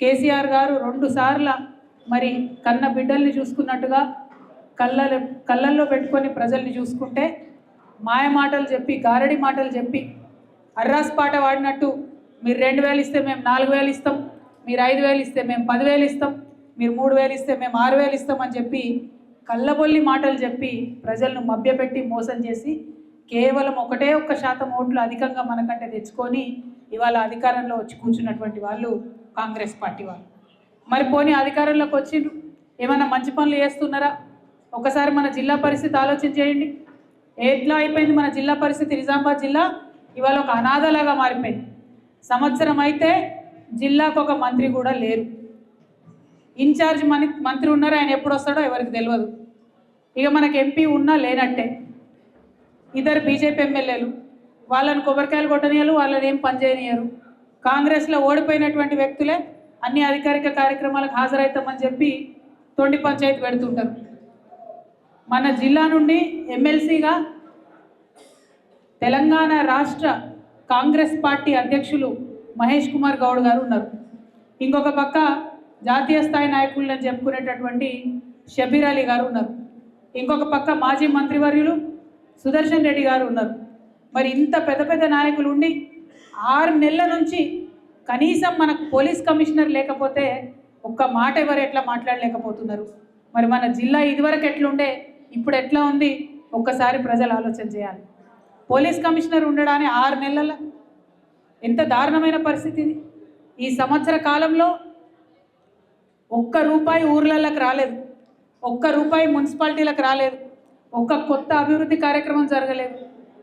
కేసీఆర్ గారు రెండు సార్ల మరి కన్న బిడ్డల్ని చూసుకున్నట్టుగా కళ్ళ కళ్ళల్లో పెట్టుకొని ప్రజల్ని చూసుకుంటే మాయ మాటలు చెప్పి గారడి మాటలు చెప్పి అర్రాస్ పాట వాడినట్టు మీరు రెండు వేలు ఇస్తే మేము నాలుగు వేలు ఇస్తాం మీరు ఐదు వేలు ఇస్తే మేము పదివేలు ఇస్తాం మీరు మూడు వేలు ఇస్తే మేము ఆరు వేలు ఇస్తాం అని చెప్పి కళ్ళబొల్లి మాటలు చెప్పి ప్రజలను మభ్యపెట్టి మోసం చేసి కేవలం ఒకటే ఒక్క శాతం ఓట్లు అధికంగా మనకంటే తెచ్చుకొని ఇవాళ అధికారంలో వచ్చి కూర్చున్నటువంటి వాళ్ళు కాంగ్రెస్ పార్టీ వాళ్ళు. మరి పోనీ అధికారంలోకి వచ్చిండ్రు? ఏమైనా మంచి పనులు చేస్తున్నారా? ఒకసారి మన జిల్లా పరిస్థితి ఆలోచన చేయండి. ఎట్లా అయిపోయింది మన జిల్లా పరిస్థితి? నిజామాబాద్ జిల్లా ఇవాళ ఒక అనాథలాగా మారిపోయింది. సంవత్సరం అయితే జిల్లాకు ఒక మంత్రి కూడా లేరు. ఇన్ఛార్జ్ మని మంత్రి ఉన్నారు ఆయన ఎప్పుడు వస్తాడో ఎవరికి తెలియదు. ఇక మనకి ఎంపీ ఉన్నా లేనట్టే. ఇద్దరు బీజేపీ ఎమ్మెల్యేలు వాళ్ళని కొబ్బరికాయలు కొట్టనియరు వాళ్ళని ఏం పనిచేయనియరు కాంగ్రెస్లో ఓడిపోయినటువంటి వ్యక్తులే అన్ని అధికారిక కార్యక్రమాలకు హాజరవుతామని చెప్పి తొండి పంచాయతీ పెడుతుంటారు. మన జిల్లా నుండి ఎమ్మెల్సీగా తెలంగాణ రాష్ట్ర కాంగ్రెస్ పార్టీ అధ్యక్షులు మహేష్ కుమార్ గౌడ్ గారు ఉన్నారు. ఇంకొక పక్క జాతీయ స్థాయి నాయకులని చెప్పుకునేటటువంటి షబీర్ అలీ గారు ఉన్నారు. ఇంకొక పక్క మాజీ మంత్రివర్యులు సుదర్శన్ రెడ్డి గారు ఉన్నారు. మరి ఇంత పెద్ద పెద్ద నాయకులు ఉండి ఆరు నెలల నుంచి కనీసం మనకు పోలీస్ కమిషనర్ లేకపోతే ఒక్క మాట ఎవరు ఎట్లా మాట్లాడలేకపోతున్నారు? మరి మన జిల్లా ఇదివరకు ఎట్లుండే? ఇప్పుడు ఎట్లా ఉంది? ఒక్కసారి ప్రజలు ఆలోచన చేయాలి. పోలీస్ కమిషనర్ ఉండడానికి ఆరు నెలల. ఎంత దారుణమైన పరిస్థితి ఇది. ఈ సంవత్సర కాలంలో ఒక్క రూపాయి ఊర్లలోకి రాలేదు. ఒక్క రూపాయి మున్సిపాలిటీలకు రాలేదు. ఒక్క కొత్త అభివృద్ధి కార్యక్రమం జరగలేదు.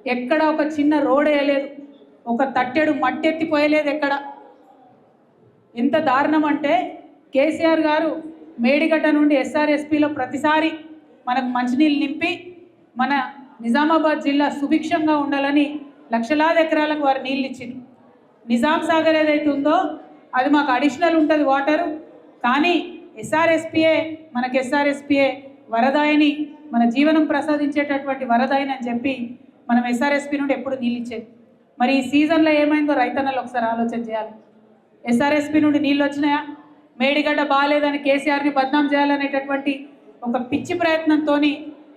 ఎక్కడ ఒక చిన్న రోడ్ వేయలేదు. ఒక తట్టెడు మట్టెత్తిపోయలేదు ఎక్కడ? ఎంత దారుణం అంటే కేసీఆర్ గారు మేడిగడ్డ నుండి ఎస్ఆర్ఎస్పిలో ప్రతిసారి మనకు మంచినీళ్ళు నింపి మన నిజామాబాద్ జిల్లా సుభిక్షంగా ఉండాలని లక్షలాది ఎకరాలకు వారు నీళ్ళు ఇచ్చింది నిజాం సాగర్ ఏదైతే ఉందో అది మాకు అడిషనల్ ఉంటుంది వాటరు కానీ ఎస్ఆర్ఎస్పిఏ మనకి ఎస్ఆర్ఎస్పిఏ వరదాయని మన జీవనం ప్రసాదించేటటువంటి వరదాయని అని చెప్పి మనం ఎస్ఆర్ఎస్పి నుండి ఎప్పుడు నీళ్ళు ఇచ్చేది మరి ఈ సీజన్లో ఏమైందో రైతన్నలు ఒకసారి ఆలోచన చేయాలి. ఎస్ఆర్ఎస్పి నుండి నీళ్ళు వచ్చినాయా? మేడిగడ్డ బాగాలేదని కేసీఆర్ని బద్నాం చేయాలనేటటువంటి ఒక పిచ్చి ప్రయత్నంతో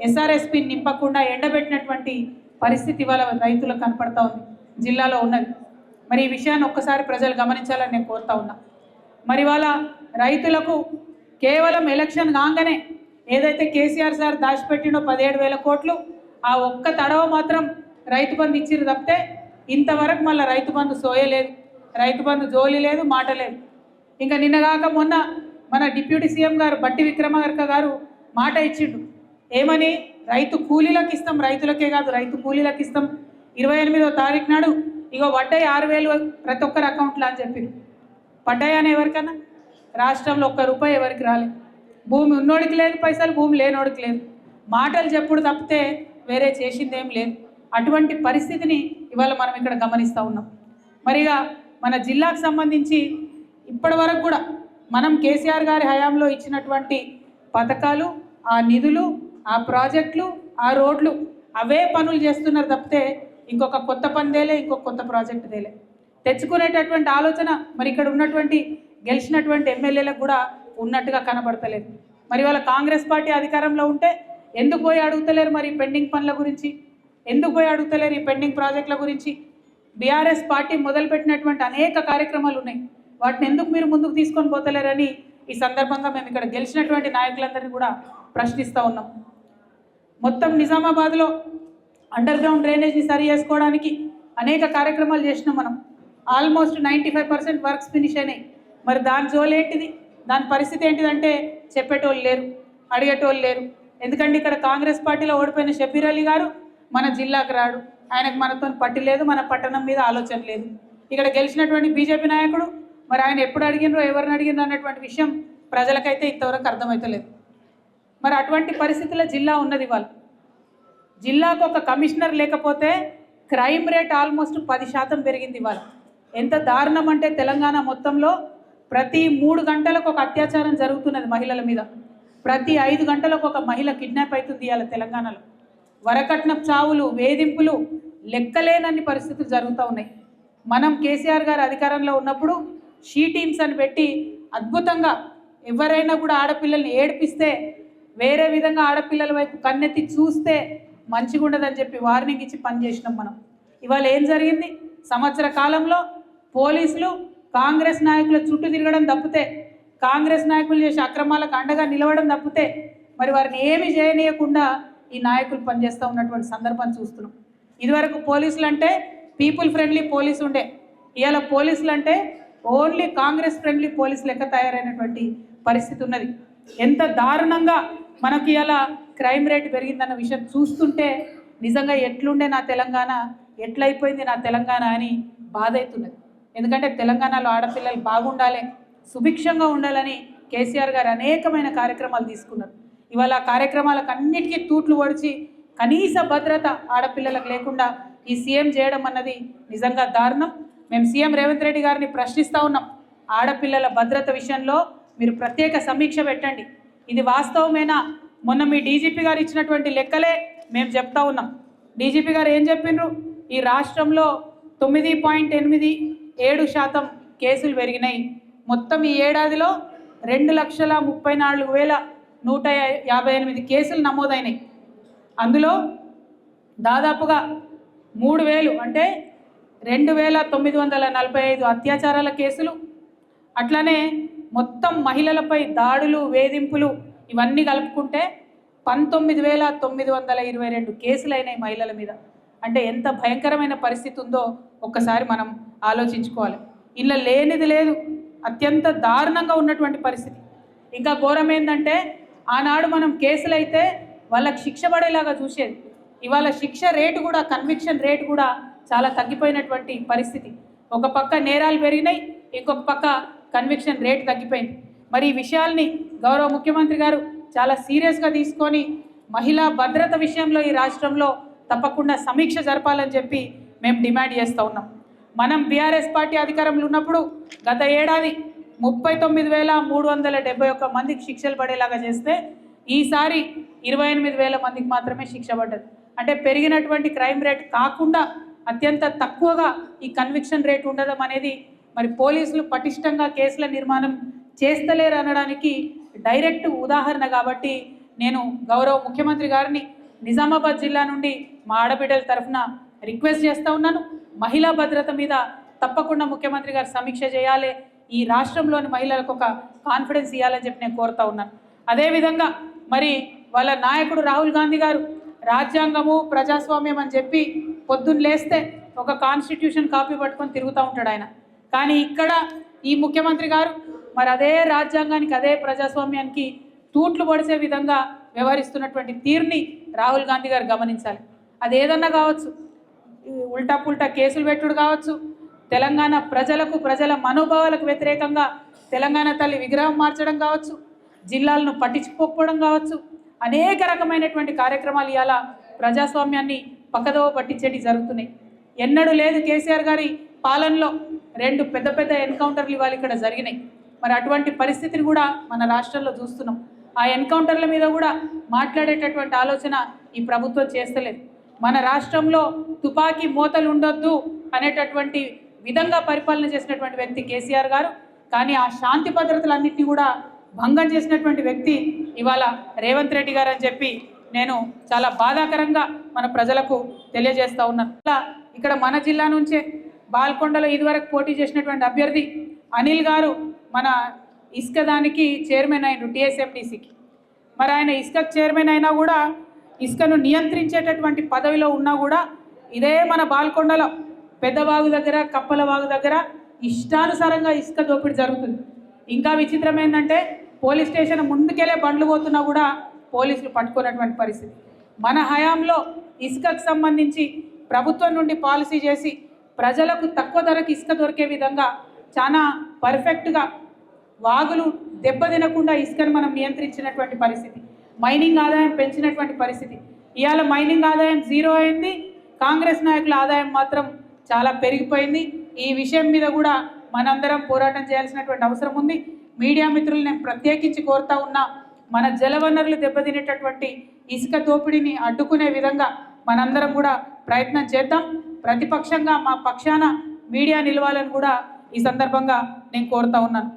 ఎస్ఆర్ఎస్పి నింపకుండా ఎండబెట్టినటువంటి పరిస్థితి ఇవాళ రైతులకు కనపడతా ఉంది జిల్లాలో ఉన్నది. మరి ఈ విషయాన్ని ఒక్కసారి ప్రజలు గమనించాలని నేను కోరుతా ఉన్నా. మరి వాళ్ళ రైతులకు కేవలం ఎలక్షన్ కాగానే ఏదైతే కేసీఆర్ సార్ దాచిపెట్టిండో పదిహేడు వేల కోట్లు ఆ ఒక్క తడవ మాత్రం రైతు బంధు ఇచ్చిరు తప్పితే ఇంతవరకు మళ్ళీ రైతు బంధు సోయలేదు రైతు బంధు జోలి లేదు మాట లేదు. ఇంకా నిన్నగాక మొన్న మన డిప్యూటీ సీఎం గారు బట్టి విక్రమార్క గారు మాట ఇచ్చిండు. ఏమని? రైతు కూలీలకు ఇస్తాం రైతులకే కాదు రైతు కూలీలకు ఇస్తాం. ఇరవై ఎనిమిదో తారీఖు నాడు ఇగో వడ్డాయి ఆరు వేలు ప్రతి ఒక్కరి అకౌంట్లో అని చెప్పిండు పడ్డాయని ఎవరికన్నా? రాష్ట్రంలో ఒక్క రూపాయి ఎవరికి రాలేదు. భూమి ఉన్నోడికి లేదు పైసలు భూమి లేనోడికి లేదు. మాటలు చెప్పుడు తప్పితే వేరే చేసిందేం లేదు. అటువంటి పరిస్థితిని ఇవాళ మనం ఇక్కడ గమనిస్తూ ఉన్నాం. మరిగా మన జిల్లాకు సంబంధించి ఇప్పటి వరకు కూడా మనం కేసీఆర్ గారి హయాంలో ఇచ్చినటువంటి పథకాలు ఆ నిధులు ఆ ప్రాజెక్టులు ఆ రోడ్లు అవే పనులు చేస్తున్నారు తప్పితే ఇంకొక కొత్త పనిదేలే ఇంకొక కొత్త ప్రాజెక్టుదేలే. తెచ్చుకునేటటువంటి ఆలోచన మరి ఇక్కడ ఉన్నటువంటి గెలిచినటువంటి ఎమ్మెల్యేలకు కూడా ఉన్నట్టుగా కనబడతలేదు. మరి వాళ్ళ కాంగ్రెస్ పార్టీ అధికారంలో ఉంటే ఎందుకు పోయి అడుగుతలేరు మరి పెండింగ్ పనుల గురించి? ఎందుకు పోయి అడుగుతలేరు ఈ పెండింగ్ ప్రాజెక్టుల గురించి? బీఆర్ఎస్ పార్టీ మొదలుపెట్టినటువంటి అనేక కార్యక్రమాలు ఉన్నాయి వాటిని ఎందుకు మీరు ముందుకు తీసుకొని పోతలేరని ఈ సందర్భంగా మేము ఇక్కడ గెలిచినటువంటి నాయకులందరినీ కూడా ప్రశ్నిస్తూ ఉన్నాం. మొత్తం నిజామాబాద్లో అండర్ గ్రౌండ్ డ్రైనేజ్ని సరి చేసుకోవడానికి అనేక కార్యక్రమాలు చేసినాం మనం. Almost ninety five percent works finish అయినాయి. మరి దాని జోలు ఏంటిది? దాని పరిస్థితి ఏంటిదంటే చెప్పేటోళ్ళు లేరు అడిగేటోళ్ళు లేరు. ఎందుకంటే ఇక్కడ కాంగ్రెస్ పార్టీలో ఓడిపోయిన షబీర్ అలీ గారు మన జిల్లాకు రాడు. ఆయనకు మనతో పట్టి లేదు మన పట్టణం మీద ఆలోచన లేదు. ఇక్కడ గెలిచినటువంటి బీజేపీ నాయకుడు మరి ఆయన ఎప్పుడు అడిగినరో ఎవరిని అడిగినరో అన్నటువంటి విషయం ప్రజలకైతే ఇంతవరకు అర్థమవుతలేదు మరి అటువంటి పరిస్థితుల్లో జిల్లా ఉన్నది వాళ్ళు జిల్లాకు ఒక కమిషనర్ లేకపోతే క్రైమ్ రేట్ ఆల్మోస్ట్ పది శాతం పెరిగింది ఇవాళ. ఎంత దారుణం అంటే తెలంగాణ మొత్తంలో ప్రతి మూడు గంటలకు ఒక అత్యాచారం జరుగుతున్నది మహిళల మీద. ప్రతి ఐదు గంటలకు ఒక మహిళ కిడ్నాప్ అవుతుంది ఇవాళ తెలంగాణలో. వరకట్నం చావులు వేధింపులు లెక్కలేనన్ని పరిస్థితులు జరుగుతూ ఉన్నాయి. మనం కేసీఆర్ గారు అధికారంలో ఉన్నప్పుడు షీ టీమ్స్ అని పెట్టి అద్భుతంగా ఎవరైనా కూడా ఆడపిల్లల్ని ఏడిపిస్తే వేరే విధంగా ఆడపిల్లల వైపు కన్నెత్తి చూస్తే మంచిగా ఉండదని చెప్పి వార్నింగ్ ఇచ్చి పనిచేసినాం మనం. ఇవాళ ఏం జరిగింది? సంవత్సర కాలంలో పోలీసులు కాంగ్రెస్ నాయకుల చుట్టూ తిరగడం తప్పితే కాంగ్రెస్ నాయకులు చేసే అక్రమాలకు అండగా నిలవడం తప్పితే మరి వారిని ఏమి చేయనీయకుండా ఈ నాయకులు పనిచేస్తూ ఉన్నటువంటి సందర్భం చూస్తున్నాం. ఇదివరకు పోలీసులు అంటే పీపుల్ ఫ్రెండ్లీ పోలీసు ఉండే. ఇవాళ పోలీసులు అంటే ఓన్లీ కాంగ్రెస్ ఫ్రెండ్లీ పోలీసు లెక్క తయారైనటువంటి పరిస్థితి ఉన్నది. ఎంత దారుణంగా మనకి ఇలా క్రైమ్ రేట్ పెరిగిందన్న విషయం చూస్తుంటే నిజంగా ఎట్లుండే నా తెలంగాణ ఎట్లయిపోయింది నా తెలంగాణ అని బాధ అవుతున్నది ఎందుకంటే తెలంగాణలో ఆడపిల్లలు బాగుండాలి సుభిక్షంగా ఉండాలని కేసీఆర్ గారు అనేకమైన కార్యక్రమాలు తీసుకున్నారు. ఇవాళ కార్యక్రమాలకు అన్నిటికీ తూట్లు ఒడిచి కనీస భద్రత ఆడపిల్లలకు లేకుండా ఈ సీఎం చేయడం అన్నది నిజంగా దారుణం. మేము సీఎం రేవంత్ రెడ్డి గారిని ప్రశ్నిస్తూ ఉన్నాం. ఆడపిల్లల భద్రత విషయంలో మీరు ప్రత్యేక సమీక్ష పెట్టండి. ఇది వాస్తవమేనా? మొన్న మీ డీజీపీ గారు ఇచ్చినటువంటి లెక్కలే మేము చెప్తా ఉన్నాం. డీజీపీ గారు ఏం చెప్పిండ్రు ఈ రాష్ట్రంలో తొమ్మిది పాయింట్ ఎనిమిది ఏడు శాతం కేసులు పెరిగినాయి. మొత్తం ఈ ఏడాదిలో రెండు లక్షల ముప్పై నాలుగు వేల నూట యాభై ఎనిమిది కేసులు నమోదైనాయి. అందులో దాదాపుగా మూడు వేలు అంటే రెండు వేల తొమ్మిది వందల నలభై ఐదు అత్యాచారాల కేసులు అట్లానే మొత్తం మహిళలపై దాడులు వేధింపులు ఇవన్నీ కలుపుకుంటే పంతొమ్మిది వేల తొమ్మిది వందల ఇరవై రెండు కేసులు అయినాయి మహిళల మీద. అంటే ఎంత భయంకరమైన పరిస్థితి ఉందో ఒక్కసారి మనం ఆలోచించుకోవాలి. ఇలా లేనిది లేదు అత్యంత దారుణంగా ఉన్నటువంటి పరిస్థితి. ఇంకా ఘోరం ఏంటంటే ఆనాడు మనం కేసులు అయితే వాళ్ళకి శిక్ష పడేలాగా చూసేది. ఇవాళ శిక్ష రేటు కూడా కన్విక్షన్ రేటు కూడా చాలా తగ్గిపోయినటువంటి పరిస్థితి. ఒక పక్క నేరాలు పెరిగినాయి ఇంకొక పక్క కన్విక్షన్ రేట్ తగ్గిపోయింది. మరి ఈ విషయాల్ని గౌరవ ముఖ్యమంత్రి గారు చాలా సీరియస్గా తీసుకొని మహిళా భద్రత విషయంలో ఈ రాష్ట్రంలో తప్పకుండా సమీక్ష జరపాలని చెప్పి మేము డిమాండ్ చేస్తూ ఉన్నాం. మనం బీఆర్ఎస్ పార్టీ అధికారంలో ఉన్నప్పుడు గత ఏడాది ముప్పై తొమ్మిది వేల మూడు వందల డెబ్బై ఒక్క మందికి శిక్షలు పడేలాగా చేస్తే ఈసారి ఇరవై ఎనిమిది వేల మందికి మాత్రమే శిక్ష పడ్డది. అంటే పెరిగినటువంటి క్రైమ్ రేట్ కాకుండా అత్యంత తక్కువగా ఈ కన్విక్షన్ రేట్ ఉండడం అనేది మరి పోలీసులు పటిష్టంగా కేసుల నిర్మాణం చేస్తలేరు అనడానికి డైరెక్ట్ ఉదాహరణ కాబట్టి నేను గౌరవ ముఖ్యమంత్రి గారిని నిజామాబాద్ జిల్లా నుండి మా ఆడబిడ్డల తరఫున రిక్వెస్ట్ చేస్తూ ఉన్నాను. మహిళా భద్రత మీద తప్పకుండా ముఖ్యమంత్రి గారు సమీక్ష చేయాలి. ఈ రాష్ట్రంలోని మహిళలకు ఒక కాన్ఫిడెన్స్ ఇవ్వాలని చెప్పి నేను కోరుతా ఉన్నాను అదేవిధంగా మరి వాళ్ళ నాయకుడు రాహుల్ గాంధీ గారు రాజ్యాంగము ప్రజాస్వామ్యం అని చెప్పి పొద్దున్న లేస్తే ఒక కాన్స్టిట్యూషన్ కాపీ పట్టుకొని తిరుగుతూ ఉంటాడు ఆయన. కానీ ఇక్కడ ఈ ముఖ్యమంత్రి గారు మరి అదే రాజ్యాంగానికి అదే ప్రజాస్వామ్యానికి తూట్లు పడిసే విధంగా వ్యవహరిస్తున్నటువంటి తీరుని రాహుల్ గాంధీ గారు గమనించాలి. అది ఏదన్నా కావచ్చు ఉల్టా పుల్టా కేసులు పెట్టుడు కావచ్చు తెలంగాణ ప్రజలకు ప్రజల మనోభావాలకు వ్యతిరేకంగా తెలంగాణ తల్లి విగ్రహం మార్చడం కావచ్చు జిల్లాలను పట్టించుకోకపోవడం కావచ్చు అనేక రకమైనటువంటి కార్యక్రమాలు ఇవాళ ప్రజాస్వామ్యాన్ని పక్కదోవ పట్టించేటి జరుగుతున్నాయి. ఎన్నడూ లేదు కేసీఆర్ గారి పాలనలో రెండు పెద్ద పెద్ద ఎన్కౌంటర్లు ఇవాళ ఇక్కడ జరిగినాయి. మరి అటువంటి పరిస్థితిని కూడా మన రాష్ట్రంలో చూస్తున్నాం. ఆ ఎన్కౌంటర్ల మీద కూడా మాట్లాడేటటువంటి ఆలోచన ఈ ప్రభుత్వం చేస్తలేదు. మన రాష్ట్రంలో తుపాకీ మోతలు ఉండొద్దు అనేటటువంటి విధంగా పరిపాలన చేసినటువంటి వ్యక్తి కేసీఆర్ గారు. కానీ ఆ శాంతి భద్రతలన్నింటినీ కూడా భంగం చేసినటువంటి వ్యక్తి ఇవాళ రేవంత్ రెడ్డి గారు అని చెప్పి నేను చాలా బాధాకరంగా మన ప్రజలకు తెలియజేస్తూ ఉన్నాను. అలా ఇక్కడ మన జిల్లా నుంచే బాల్కొండలో ఇదివరకు పోటీ చేసినటువంటి అభ్యర్థి అనిల్ గారు మన ఇసుక దానికి చైర్మన్ అయిన టీఎస్ఎండిసికి. మరి ఆయన ఇసుక చైర్మన్ అయినా కూడా ఇసుకను నియంత్రించేటటువంటి పదవిలో ఉన్నా కూడా ఇదే మన బాల్కొండలో పెద్దవాగు దగ్గర కప్పల వాగు దగ్గర ఇష్టానుసారంగా ఇసుక దోపిడీ జరుగుతుంది. ఇంకా విచిత్రం ఏంటంటే పోలీస్ స్టేషన్ ముందుకెళ్ళే బండ్లు పోతున్నా కూడా పోలీసులు పట్టుకున్నటువంటి పరిస్థితి. మన హయాంలో ఇసుకకు సంబంధించి ప్రభుత్వం నుండి పాలసీ చేసి ప్రజలకు తక్కువ ధరకు ఇసుక దొరికే విధంగా చాలా పర్ఫెక్ట్గా వాగులు దెబ్బతినకుండా ఇసుకను మనం నియంత్రించినటువంటి పరిస్థితి. మైనింగ్ ఆదాయం పెంచినటువంటి పరిస్థితి. ఇవాళ మైనింగ్ ఆదాయం జీరో అయింది. కాంగ్రెస్ నాయకుల ఆదాయం మాత్రం చాలా పెరిగిపోయింది. ఈ విషయం మీద కూడా మనందరం పోరాటం చేయాల్సినటువంటి అవసరం ఉంది. మీడియా మిత్రులు నేను ప్రత్యేకించి కోరుతా ఉన్నా మన జలవనరులు దెబ్బతినేటటువంటి ఇసుక దోపిడీని అడ్డుకునే విధంగా మనందరం కూడా ప్రయత్నం చేద్దాం. ప్రతిపక్షంగా మా పక్షాన మీడియా నిలవాలని కూడా ఈ సందర్భంగా నేను కోరుతా ఉన్నాను.